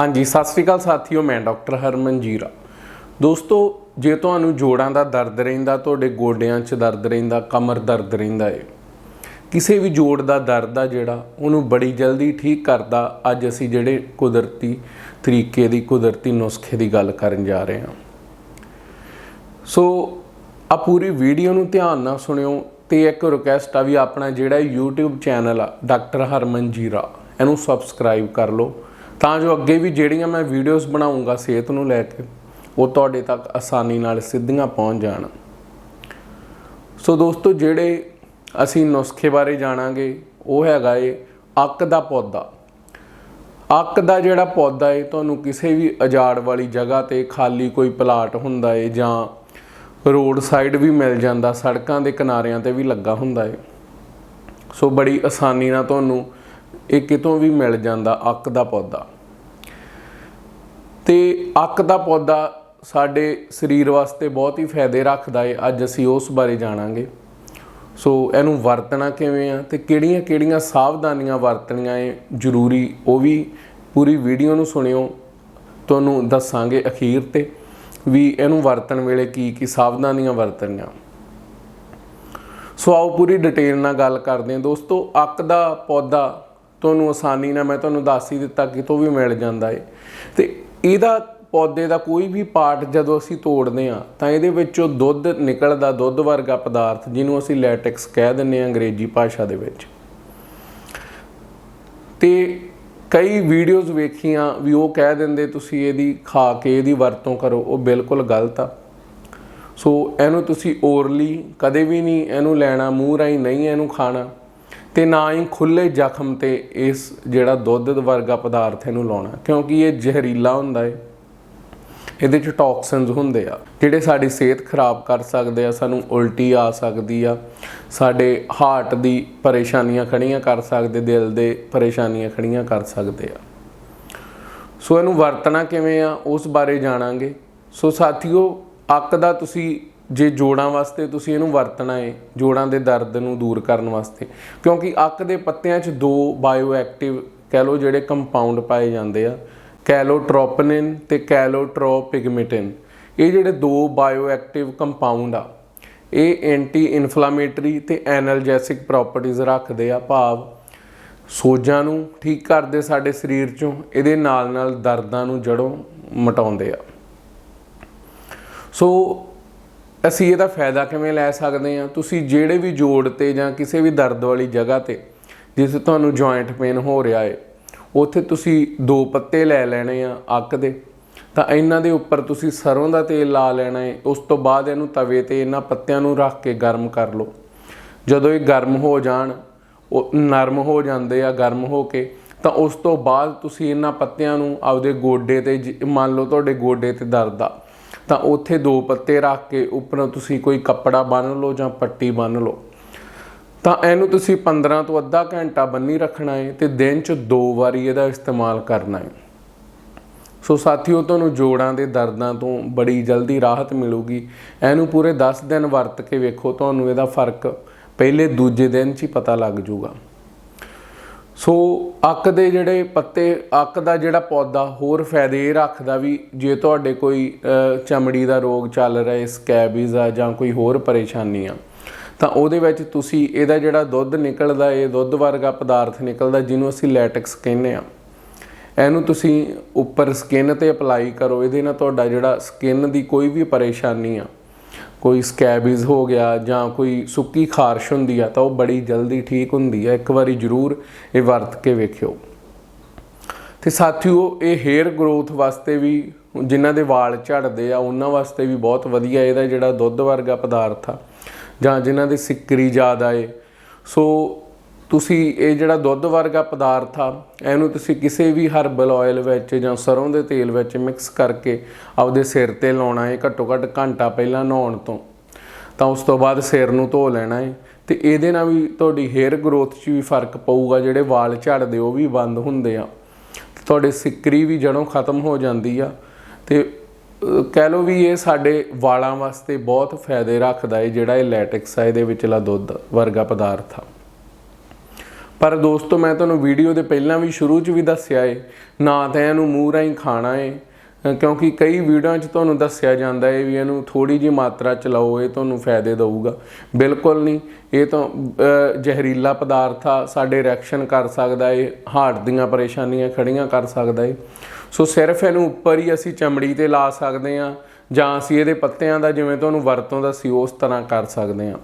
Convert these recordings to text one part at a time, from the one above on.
ਹਾਂਜੀ, ਸਤਿ ਸ੍ਰੀ ਅਕਾਲ ਸਾਥੀਓ, ਮੈਂ ਡਾਕਟਰ ਹਰਮਨ ਜੀਰਾ ਦੋਸਤੋ, ਜੇ ਤੁਹਾਨੂੰ ਜੋੜਾਂ ਦਾ ਦਰਦ ਰਹਿੰਦਾ, ਤੁਹਾਡੇ ਗੋਡਿਆਂ 'ਚ ਦਰਦ ਰਹਿੰਦਾ, ਕਮਰ ਦਰਦ ਰਹਿੰਦਾ ਏ, ਕਿਸੇ ਵੀ ਜੋੜ ਦਾ ਦਰਦ ਆ ਜਿਹੜਾ, ਉਹਨੂੰ ਬੜੀ ਜਲਦੀ ਠੀਕ ਕਰਦਾ, ਅੱਜ ਅਸੀਂ ਜਿਹੜੇ ਕੁਦਰਤੀ ਤਰੀਕੇ ਦੀ, ਕੁਦਰਤੀ ਨੁਸਖੇ ਦੀ ਗੱਲ ਕਰਨ ਜਾ ਰਹੇ ਹਾਂ। ਸੋ, ਆ ਪੂਰੀ ਵੀਡੀਓ ਨੂੰ ਧਿਆਨ ਨਾਲ ਸੁਣਿਓ ਤੇ ਇੱਕ ਰਿਕੁਐਸਟ ਆ ਵੀ ਆਪਣਾ ਜਿਹੜਾ YouTube ਚੈਨਲ ਆ, ਡਾਕਟਰ ਹਰਮਨ ਜੀਰਾ ਇਹਨੂੰ ਸਬਸਕ੍ਰਾਈਬ ਕਰ ਲਓ। ਤਾਂ ਜੋ ਅੱਗੇ ਵੀ ਜਿਹੜੀਆਂ ਮੈਂ ਵੀਡੀਓਜ਼ ਬਣਾਉਂਗਾ ਸਿਹਤ ਨੂੰ ਲੈ ਕੇ, ਉਹ ਤੁਹਾਡੇ ਤੱਕ ਆਸਾਨੀ ਨਾਲ ਸਿੱਧੀਆਂ ਪਹੁੰਚ ਜਾਣ। ਸੋ ਦੋਸਤੋ, ਜਿਹੜੇ ਅਸੀਂ ਨੁਸਖੇ ਬਾਰੇ ਜਾਣਾਂਗੇ, ਉਹ ਹੈਗਾ ਏ ਅੱਕ ਦਾ ਪੌਦਾ। ਅੱਕ ਦਾ ਜਿਹੜਾ ਪੌਦਾ ਏ, ਤੁਹਾਨੂੰ ਕਿਸੇ ਵੀ ਅਜਾੜ ਵਾਲੀ ਜਗ੍ਹਾ ਤੇ ਖਾਲੀ ਕੋਈ ਪਲਾਟ ਹੁੰਦਾ ਏ ਜਾਂ ਰੋਡ ਸਾਈਡ ਵੀ ਮਿਲ ਜਾਂਦਾ, ਸੜਕਾਂ ਦੇ ਕਿਨਾਰਿਆਂ ਤੇ ਵੀ ਲੱਗਾ ਹੁੰਦਾ ਏ। ਸੋ ਬੜੀ ਆਸਾਨੀ ਨਾਲ ਤੁਹਾਨੂੰ ਇਹ ਕਿਤੋਂ ਵੀ ਮਿਲ ਜਾਂਦਾ, ਅੱਕ ਦਾ ਪੌਦਾ। ਤੇ ਅੱਕ ਦਾ ਪੌਦਾ ਸਾਡੇ ਸਰੀਰ ਵਾਸਤੇ ਬਹੁਤ ਹੀ ਫਾਇਦੇ ਰੱਖਦਾ ਏ, ਅੱਜ ਅਸੀਂ ਉਸ ਬਾਰੇ ਜਾਣਾਂਗੇ। ਸੋ ਇਹਨੂੰ ਵਰਤਣਾ ਕਿਵੇਂ ਆ ਤੇ ਕਿਹੜੀਆਂ-ਕਿਹੜੀਆਂ ਸਾਵਧਾਨੀਆਂ ਵਰਤਣੀਆਂ ਏ, ਜ਼ਰੂਰੀ ਉਹ ਵੀ ਪੂਰੀ ਵੀਡੀਓ ਨੂੰ ਸੁਣਿਓ। ਤੁਹਾਨੂੰ ਦੱਸਾਂਗੇ ਅਖੀਰ ਤੇ ਵੀ ਇਹਨੂੰ ਵਰਤਣ ਵੇਲੇ ਕੀ ਕੀ ਸਾਵਧਾਨੀਆਂ ਵਰਤਣੀਆਂ। ਸੋ ਆਓ ਪੂਰੀ ਡਿਟੇਲ ਨਾਲ ਗੱਲ ਕਰਦੇ ਹਾਂ। ਦੋਸਤੋ, ਅੱਕ ਦਾ ਪੌਦਾ ਤੁਹਾਨੂੰ ਆਸਾਨੀ ਨਾਲ ਮੈਂ ਤੁਹਾਨੂੰ ਦੱਸ ਹੀ ਦਿੱਤਾ ਕਿਤੋਂ ਵੀ ਮਿਲ ਜਾਂਦਾ ਏ। ਤੇ ਇਹਦਾ ਪੌਦੇ ਦਾ ਕੋਈ ਵੀ ਪਾਰਟ ਜਦੋਂ ਅਸੀਂ ਤੋੜਦੇ ਆ ਤਾਂ ਇਹਦੇ ਵਿੱਚੋਂ ਦੁੱਧ ਨਿਕਲਦਾ, ਦੁੱਧ ਵਰਗਾ ਪਦਾਰਥ, ਜਿਹਨੂੰ ਅਸੀਂ ਲੈਟੈਕਸ ਕਹਿ ਦਿੰਦੇ ਆ ਅੰਗਰੇਜ਼ੀ ਭਾਸ਼ਾ ਦੇ ਵਿੱਚ। ਤੇ ਕਈ ਵੀਡੀਓਜ਼ ਵੇਖੀਆਂ ਵੀ ਉਹ ਕਹਿ ਦਿੰਦੇ, ਤੁਸੀਂ ਇਹਦੀ ਖਾ ਕੇ ਇਹਦੀ ਵਰਤੋਂ ਕਰੋ। ਉਹ ਬਿਲਕੁਲ ਗਲਤ ਆ। ਸੋ ਇਹਨੂੰ ਤੁਸੀਂ ਓਰਲੀ ਕਦੇ ਵੀ ਨਹੀਂ ਇਹਨੂੰ ਲੈਣਾ, ਮੂੰਹ ਰਾਹੀਂ ਨਹੀਂ ਇਹਨੂੰ ਖਾਣਾ। ਤੇ ਨਾ ਹੀ ਖੁੱਲੇ ਜ਼ਖਮ ਤੇ ਇਸ ਜਿਹੜਾ ਦੁੱਧ ਵਰਗਾ ਪਦਾਰਥ ਇਹਨੂੰ ਲਾਉਣਾ, ਕਿਉਂਕਿ ਇਹ ਜ਼ਹਿਰੀਲਾ ਹੁੰਦਾ ਹੈ ਇਹਦੇ ਚ ਟੌਕਸਿਨਸ ਹੁੰਦੇ ਆ, ਜਿਹੜੇ ਸਾਡੀ ਸਿਹਤ ਖਰਾਬ ਕਰ ਸਕਦੇ ਆ, ਸਾਨੂੰ ਉਲਟੀ ਆ ਸਕਦੀ ਆ, ਸਾਡੇ ਹਾਰਟ ਦੀ ਪਰੇਸ਼ਾਨੀਆਂ ਖੜੀਆਂ ਕਰ ਸਕਦੇ, ਦਿਲ ਦੇ ਪਰੇਸ਼ਾਨੀਆਂ ਖੜੀਆਂ ਕਰ ਸਕਦੇ ਆ। ਸੋ ਇਹਨੂੰ ਵਰਤਣਾ ਕਿਵੇਂ ਆ, ਉਸ ਬਾਰੇ ਜਾਣਾਂਗੇ। ਸੋ ਸਾਥੀਓ, ਅੱਕ ਦਾ ਤੁਸੀਂ ਜੇ ਜੋੜਾਂ ਵਾਸਤੇ ਤੁਸੀਂ ਇਹਨੂੰ ਵਰਤਣਾ ਹੈ ਜੋੜਾਂ ਦੇ ਦਰਦ ਨੂੰ ਦੂਰ ਕਰਨ ਵਾਸਤੇ। ਕਿਉਂਕਿ ਅੱਕ ਦੇ ਪੱਤਿਆਂ 'ਚ ਦੋ ਬਾਇਓਐਕਟਿਵ ਕਹਿ ਲਓ ਜਿਹੜੇ ਕੰਪਾਊਂਡ ਪਾਏ ਜਾਂਦੇ ਆ, ਕੈਲੋਟ੍ਰੋਪਨਿਨ ਤੇ ਕੈਲੋਟ੍ਰੋਪਿਗਮੈਟਿਨ। ਇਹ ਜਿਹੜੇ ਦੋ ਬਾਇਓਐਕਟਿਵ ਕੰਪਾਊਂਡ ਆ, ਇਹ ਐਂਟੀ ਇਨਫਲਾਮੇਟਰੀ ਤੇ ਐਨਰਜੈਸਿਕ ਪ੍ਰੋਪਰਟੀਆਂ ਰੱਖਦੇ ਆ ਭਾਵ ਸੋਜਾਂ ਨੂੰ ਠੀਕ ਕਰਦੇ ਸਾਡੇ ਸਰੀਰ ਚੋਂ, ਇਹਦੇ ਨਾਲ ਨਾਲ ਦਰਦਾਂ ਨੂੰ ਜੜੋਂ ਮਟਾਉਂਦੇ ਆ। ਸੋ ਅਸੀਂ ਇਹਦਾ ਫਾਇਦਾ ਕਿਵੇਂ ਲੈ ਸਕਦੇ ਹਾਂ? ਤੁਸੀਂ ਜਿਹੜੇ ਵੀ ਜੋੜ ਤੇ ਜਾਂ ਕਿਸੇ ਵੀ ਦਰਦ ਵਾਲੀ ਜਗ੍ਹਾ ਤੇ ਜਿਸ ਤੁਹਾਨੂੰ ਜੁਆਇੰਟ ਪੇਨ ਹੋ ਰਿਹਾ ਹੈ ਉੱਥੇ ਤੁਸੀਂ ਦੋ ਪੱਤੇ ਲੈ ਲੈਣੇ ਆ ਅੱਕ ਦੇ। ਤਾਂ ਇਹਨਾਂ ਦੇ ਉੱਪਰ ਤੁਸੀਂ ਸਰੋਂ ਦਾ ਤੇਲ ਲਾ ਲੈਣਾ ਹੈ ਉਸ ਤੋਂ ਬਾਅਦ ਇਹਨੂੰ ਤਵੇ ਤੇ ਇਹਨਾਂ ਪੱਤਿਆਂ ਨੂੰ ਰੱਖ ਕੇ ਗਰਮ ਕਰ ਲਓ। ਜਦੋਂ ਇਹ ਗਰਮ ਹੋ ਜਾਣ, ਉਹ ਨਰਮ ਹੋ ਜਾਂਦੇ ਆ ਗਰਮ ਹੋ ਕੇ, ਤਾਂ ਉਸ ਤੋਂ ਬਾਅਦ ਤੁਸੀਂ ਇਹਨਾਂ ਪੱਤਿਆਂ ਨੂੰ ਆਪਦੇ ਗੋਡੇ ਤੇ ਜ- ਮੰਨ ਲਓ ਤੁਹਾਡੇ ਗੋਡੇ ਤੇ ਦਰਦ ਆ। ਤਾਂ ਉੱਥੇ ਦੋ ਪੱਤੇ ਰੱਖ ਕੇ ਉੱਪਰੋਂ ਤੁਸੀਂ ਕੋਈ ਕੱਪੜਾ ਬੰਨ੍ਹ ਲਓ ਜਾਂ ਪੱਟੀ ਬੰਨ੍ਹ ਲਓ। ਤਾਂ ਇਹਨੂੰ ਤੁਸੀਂ 15 ਤੋਂ ਅੱਧਾ ਘੰਟਾ ਬੰਨੀ ਰੱਖਣਾ ਹੈ ਤੇ ਦਿਨ 'ਚ ਦੋ ਵਾਰੀ ਇਹਦਾ ਇਸਤੇਮਾਲ ਕਰਨਾ ਹੈ ਸੋ ਸਾਥੀਓ, ਤੁਹਾਨੂੰ ਜੋੜਾਂ ਦੇ ਦਰਦਾਂ ਤੋਂ ਬੜੀ ਜਲਦੀ ਰਾਹਤ ਮਿਲੂਗੀ। ਇਹਨੂੰ ਪੂਰੇ 10 ਦਿਨ ਵਰਤ ਕੇ ਵੇਖੋ, ਤੁਹਾਨੂੰ ਇਹਦਾ ਫ਼ਰਕ ਪਹਿਲੇ ਦੂਜੇ ਦਿਨ 'ਚ ਹੀ ਪਤਾ ਲੱਗ ਜਾਊਗਾ ਸੋ ਅੱਕ ਦੇ ਜਿਹੜੇ ਪੱਤੇ, ਅੱਕ ਦਾ ਜਿਹੜਾ ਪੌਦਾ ਹੋਰ ਫਾਇਦੇ ਇਹ ਰੱਖਦਾ ਵੀ ਜੇ ਤੁਹਾਡੇ ਕੋਈ ਚਮੜੀ ਦਾ ਰੋਗ ਚੱਲ ਰਿਹਾ ਹੈ ਸਕੈਬੀਜ਼ ਆ ਜਾਂ ਕੋਈ ਹੋਰ ਪਰੇਸ਼ਾਨੀ ਆ, ਤਾਂ ਉਹਦੇ ਵਿੱਚ ਤੁਸੀਂ ਇਹਦਾ ਜਿਹੜਾ ਦੁੱਧ ਨਿਕਲਦਾ, ਇਹ ਦੁੱਧ ਵਰਗਾ ਪਦਾਰਥ ਨਿਕਲਦਾ ਜਿਹਨੂੰ ਅਸੀਂ ਲੈਟੈਕਸ ਕਹਿੰਦੇ ਆ। ਇਹਨੂੰ ਤੁਸੀਂ ਉੱਪਰ ਸਕਿਨ ਤੇ ਅਪਲਾਈ ਕਰੋ, ਇਹਦੇ ਨਾਲ ਤੁਹਾਡਾ ਜਿਹੜਾ ਸਕਿਨ ਦੀ ਕੋਈ ਵੀ ਪਰੇਸ਼ਾਨੀ ਆ ਕੋਈ ਸਕੈਬੀਜ਼ ਹੋ ਗਿਆ ਜਾਂ ਕੋਈ ਸੁੱਕੀ ਖਾਰਸ਼ ਹੁੰਦੀ ਆ ਤਾਂ ਉਹ ਬੜੀ ਜਲਦੀ ਠੀਕ ਹੁੰਦੀ ਆ। ਇੱਕ ਵਾਰੀ ਜ਼ਰੂਰ ਇਹ ਵਰਤ ਕੇ ਵੇਖਿਓ। ਤੇ ਸਾਥੀਓ, ਇਹ ਹੇਅਰ ਗਰੋਥ ਵਾਸਤੇ ਵੀ ਜਿਨ੍ਹਾਂ ਦੇ ਵਾਲ ਝੜਦੇ ਆ, ਉਹਨਾਂ ਵਾਸਤੇ ਵੀ ਬਹੁਤ ਵਧੀਆ ਇਹਦਾ ਜਿਹੜਾ ਦੁੱਧ ਵਰਗਾ ਪਦਾਰਥ ਆ ਜਾਂ ਜਿਨ੍ਹਾਂ ਦੇ ਸਿੱਕਰੀ ਜ਼ਿਆਦਾ ਏ। ਸੋ ਤੁਸੀਂ ਇਹ ਜਿਹੜਾ ਦੁੱਧ ਵਰਗਾ ਪਦਾਰਥ ਆ, ਇਹਨੂੰ ਤੁਸੀਂ ਕਿਸੇ ਵੀ ਹਰਬਲ ਆਇਲ ਵਿੱਚ ਜਾਂ ਸਰੋਂ ਦੇ ਤੇਲ ਵਿੱਚ ਮਿਕਸ ਕਰਕੇ ਆਪਦੇ ਸਿਰ ਤੇ ਲਾਉਣਾ ਹੈ ਘੱਟੋ ਘੱਟ ਘੰਟਾ ਪਹਿਲਾਂ ਨਹਾਉਣ ਤੋਂ। ਤਾਂ ਉਸ ਤੋਂ ਬਾਅਦ ਸਿਰ ਨੂੰ ਧੋ ਲੈਣਾ ਹੈ ਤੇ ਇਹਦੇ ਨਾਲ ਵੀ ਤੁਹਾਡੀ ਹੇਅਰ ਗਰੋਥ 'ਚ ਵੀ ਫ਼ਰਕ ਪਊਗਾ, ਜਿਹੜੇ ਵਾਲ ਝੜਦੇ ਉਹ ਵੀ ਬੰਦ ਹੁੰਦੇ ਆ। ਤੇ ਤੁਹਾਡੇ ਸਿੱਕਰੀ ਵੀ ਜੜੋਂ ਖਤਮ ਹੋ ਜਾਂਦੀ ਆ। ਤੇ ਕਹਿ ਲਓ ਵੀ ਇਹ ਸਾਡੇ ਵਾਲਾਂ ਵਾਸਤੇ ਬਹੁਤ ਫਾਇਦੇ ਰੱਖਦਾ ਹੈ ਜਿਹੜਾ ਇਹ ਲੈਟੈਕਸ ਆ, ਇਹਦੇ ਵਿਚਲਾ ਦੁੱਧ ਵਰਗਾ ਪਦਾਰਥ ਆ। ਪਰ ਦੋਸਤੋ, ਮੈਂ ਤੁਹਾਨੂੰ ਵੀਡੀਓ ਦੇ ਪਹਿਲਾਂ ਵੀ ਸ਼ੁਰੂ 'ਚ ਵੀ ਦੱਸਿਆ ਏ, ਨਾ ਤਾਂ ਇਹਨੂੰ ਮੂੰਹ ਰਾਹੀਂ ਖਾਣਾ ਏ ਕਿਉਂਕਿ ਕਈ ਵੀਡੀਓਆਂ 'ਚ ਤੁਹਾਨੂੰ ਦੱਸਿਆ ਜਾਂਦਾ ਏ ਵੀ ਇਹਨੂੰ ਥੋੜੀ ਜਿਹੀ ਮਾਤਰਾ ਚ ਲਓ, ਇਹ ਤੁਹਾਨੂੰ ਫਾਇਦੇ ਦਊਗਾ। ਬਿਲਕੁਲ ਨਹੀਂ, ਇਹ ਤਾਂ ਜ਼ਹਿਰੀਲਾ ਪਦਾਰਥ ਆ, ਸਾਡੇ ਰਿਐਕਸ਼ਨ ਕਰ ਸਕਦਾ ਏ, ਹਾਰਟ ਦੀਆਂ ਪਰੇਸ਼ਾਨੀਆਂ ਖੜੀਆਂ ਕਰ ਸਕਦਾ ਏ। ਸੋ ਸਿਰਫ ਇਹਨੂੰ ਉੱਪਰ ਹੀ ਅਸੀਂ ਚਮੜੀ ਤੇ ਲਾ ਸਕਦੇ ਆ ਜਾਂ ਅਸੀਂ ਇਹਦੇ ਪੱਤਿਆਂ ਦਾ ਜਿਵੇਂ ਤੁਹਾਨੂੰ ਵਰਤੋਂ ਦਾ ਸੀ, ਉਸ ਤਰ੍ਹਾਂ ਕਰ ਸਕਦੇ ਆ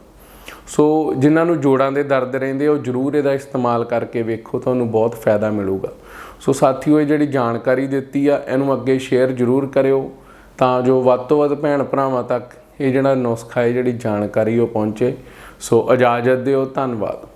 ਸੋ ਜਿਨ੍ਹਾਂ ਨੂੰ ਜੋੜਾਂ ਦੇ ਦਰਦ ਰਹਿੰਦੇ ਉਹ ਜਰੂਰ ਇਹਦਾ ਇਸਤੇਮਾਲ ਕਰਕੇ ਵੇਖੋ, ਤੁਹਾਨੂੰ ਬਹੁਤ ਫਾਇਦਾ ਮਿਲੂਗਾ। ਸੋ ਸਾਥੀਓ, ਇਹ ਜਿਹੜੀ ਜਾਣਕਾਰੀ ਦਿੱਤੀ ਆ, ਇਹਨੂੰ ਅੱਗੇ ਸ਼ੇਅਰ ਜਰੂਰ ਕਰਿਓ, ਤਾਂ ਜੋ ਵੱਧ ਤੋਂ ਵੱਧ ਭੈਣ ਭਰਾਵਾਂ ਤੱਕ ਇਹ ਜਿਹੜਾ ਨੁਸਖਾ ਹੈ ਜਿਹੜੀ ਜਾਣਕਾਰੀ ਉਹ ਪਹੁੰਚੇ। ਸੋ ਇਜਾਜ਼ਤ ਦਿਓ, ਧੰਨਵਾਦ।